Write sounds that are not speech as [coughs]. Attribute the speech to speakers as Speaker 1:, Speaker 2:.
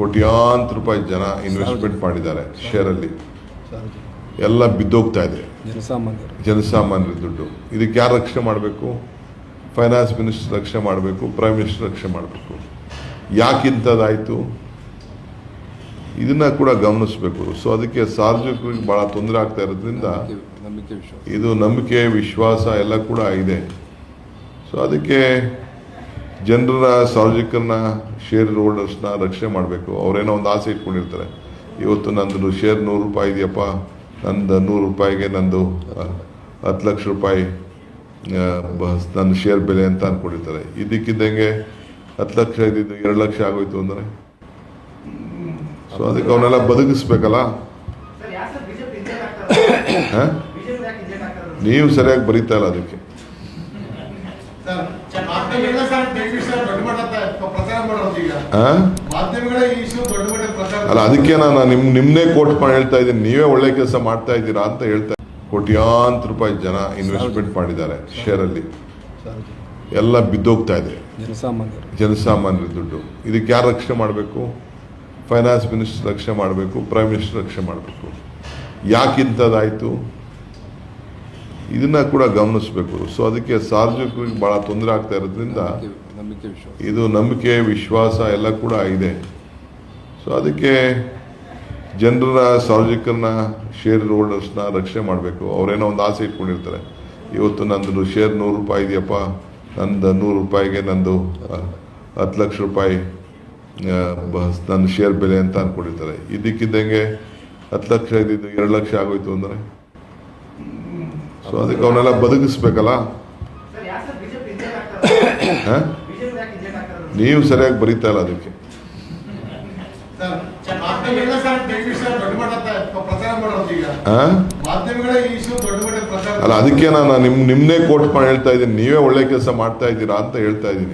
Speaker 1: ಕೋಟ್ಯಾಂತರ ರೂಪಾಯಿ ಜನ ಇನ್ವೆಸ್ಟ್ಮೆಂಟ್ ಮಾಡಿದ್ದಾರೆ ಶೇರಲ್ಲಿ ಎಲ್ಲ ಬಿದ್ದೋಗ್ತಾ ಇದೆ.
Speaker 2: ಜನಸಾಮಾನ್ಯರು.
Speaker 1: ದುಡ್ಡು. ಇದಕ್ಕೆ ಯಾರು ರಕ್ಷಣೆ ಮಾಡಬೇಕು? ಫೈನಾನ್ಸ್ ಮಿನಿಸ್ಟರ್ ರಕ್ಷಣೆ ಮಾಡಬೇಕು ಪ್ರೈಮ್ ಮಿನಿಸ್ಟರ್ ರಕ್ಷಣೆ ಮಾಡಬೇಕು. ಯಾಕಿಂಥದ್ದಾಯಿತು ಇದನ್ನ ಕೂಡ ಗಮನಿಸಬೇಕು ಸೊ ಅದಕ್ಕೆ ಸಾರ್ವಜನಿಕರಿಗೆ ಭಾಳ ತೊಂದರೆ ಆಗ್ತಾ ಇರೋದ್ರಿಂದ ಇದು ನಂಬಿಕೆ ವಿಶ್ವಾಸ ಎಲ್ಲ ಕೂಡ ಇದೆ. ಸೊ ಅದಕ್ಕೆ ಜನರ ಸಾರ್ವಜನಿಕರನ್ನ ಶೇರ್ ಹೋಲ್ಡರ್ಸ್ನ ರಕ್ಷಣೆ ಮಾಡಬೇಕು. ಅವರೇನೋ ಒಂದು ಆಸೆ ಇಟ್ಕೊಂಡಿರ್ತಾರೆ. ಇವತ್ತು ನಂದು ಶೇರ್ ನೂರು ರೂಪಾಯಿ ಇದೆಯಪ್ಪ. ನಂದು ನೂರು ರೂಪಾಯಿಗೆ ನಂದು ಹತ್ತು ಲಕ್ಷ ರೂಪಾಯಿ ನನ್ನ ಶೇರ್ ಬೆಲೆ ಅಂತ ಅಂದ್ಕೊಂಡಿರ್ತಾರೆ ಇದಕ್ಕಿದ್ದಂಗೆ ಹತ್ತು ಲಕ್ಷ ಇದ್ದಿದ್ದು ಎರಡು ಲಕ್ಷ ಆಗೋಯ್ತು ಅಂದರೆ? ಸೊ ಅದಕ್ಕೆ ಅವನ್ನೆಲ್ಲ ಬದುಕಿಸ್ಬೇಕಲ್ಲ? [coughs] ನೀವು ಸರಿಯಾಗಿ ಬರೀತಾ ಇಲ್ಲ ಅದಕ್ಕೆ.
Speaker 3: ಸರ್ ಸರ್ ಜಗದೀಶ್ ದೊಡ್ಡ ಮಟ್ಟದ ಪ್ರಚಾರ ಮಾಡೋದು ಈಗ. ಮಾಧ್ಯಮಗಳ ಈ ಇಶ್ಯೂ ದೊಡ್ಡ ಮಟ್ಟದ ಪ್ರಚಾರ
Speaker 1: ಅಲ್ಲ ಅದಕ್ಕೆ ನಾನು ನಿಮ್ ನಿಮ್ನೇ ಕೋಟ್ ಮಾಡಿ ಹೇಳ್ತಾ ಇದ್ದೀನಿ. ನೀವೇ ಒಳ್ಳೆ ಕೆಲಸ ಮಾಡ್ತಾ ಇದ್ದೀರಾ ಅಂತ ಹೇಳ್ತಾ ಕೋಟ್ಯಾಂತರ ರೂಪಾಯಿ ಜನ ಇನ್ವೆಸ್ಟ್ಮೆಂಟ್ ಮಾಡಿದ್ದಾರೆ ಶೇರಲ್ಲಿ ಎಲ್ಲ ಬಿದ್ದೋಗ್ತಾ ಇದೆ.
Speaker 2: ಜನಸಾಮಾನ್ಯರು.
Speaker 1: ಜನಸಾಮಾನ್ಯರ ದುಡ್ಡು. ಇದಕ್ಕೆ ಯಾರು ರಕ್ಷಣೆ ಮಾಡಬೇಕು? ಫೈನಾನ್ಸ್ ಮಿನಿಸ್ಟರ್ ರಕ್ಷಣೆ ಮಾಡಬೇಕು ಪ್ರೈಮ್ ಮಿನಿಸ್ಟರ್ ರಕ್ಷಣೆ ಮಾಡಬೇಕು. ಯಾಕಿಂಥದ್ದಾಯಿತು ಇದನ್ನ ಕೂಡ ಗಮನಿಸಬೇಕು. ಸೊ ಅದಕ್ಕೆ ಸಾರ್ವಜನಿಕರಿಗೆ ಭಾಳ ತೊಂದರೆ ಆಗ್ತಾ ಇರೋದ್ರಿಂದ ಇದು ನಂಬಿಕೆ ವಿಶ್ವಾಸ ಎಲ್ಲ ಕೂಡ ಇದೆ. ಸೊ ಅದಕ್ಕೆ ಜನರ ಸಾರ್ವಜನಿಕರನ್ನ ಶೇರ್ ಹೋಲ್ಡರ್ಸ್ನ ರಕ್ಷಣೆ ಮಾಡಬೇಕು. ಅವರೇನೋ ಒಂದು ಆಸೆ ಇಟ್ಕೊಂಡಿರ್ತಾರೆ. ಇವತ್ತು ನಂದು ಶೇರ್ ನೂರು ರೂಪಾಯಿ ಇದೆಯಪ್ಪ. ನಂದು ನೂರು ರೂಪಾಯಿಗೆ ನಂದು ಹತ್ತು ಲಕ್ಷ ರೂಪಾಯಿ ನನ್ನ ಶೇರ್ ಬೆಲೆ ಅಂತ ಅಂದ್ಕೊಂಡಿರ್ತಾರೆ ಇದಕ್ಕಿದ್ದಂಗೆ ಹತ್ತು ಲಕ್ಷ ಇದ್ದಿದ್ದು ಎರಡು ಲಕ್ಷ ಆಗೋಯ್ತು ಅಂದರೆ? ಸೊ ಅದಕ್ಕೆ ಅವನ್ನೆಲ್ಲ ಬದುಕಿಸ್ಬೇಕಲ್ಲ? ನೀವು ಸರಿಯಾಗಿ ಬರೀತಾ ಇಲ್ಲ ಅದಕ್ಕೆ. ಅಲ್ಲ ಅದಕ್ಕೆ ನಾನು ನಿಮ್ ನಿಮ್ನೇ ಕೋಟ್ ಮಾಡಿ ಹೇಳ್ತಾ ಇದ್ದೀನಿ. ನೀವೇ ಒಳ್ಳೆ ಕೆಲಸ ಮಾಡ್ತಾ ಇದ್ದೀರಾ ಅಂತ ಹೇಳ್ತಾ ಇದ್ದೀನಿ.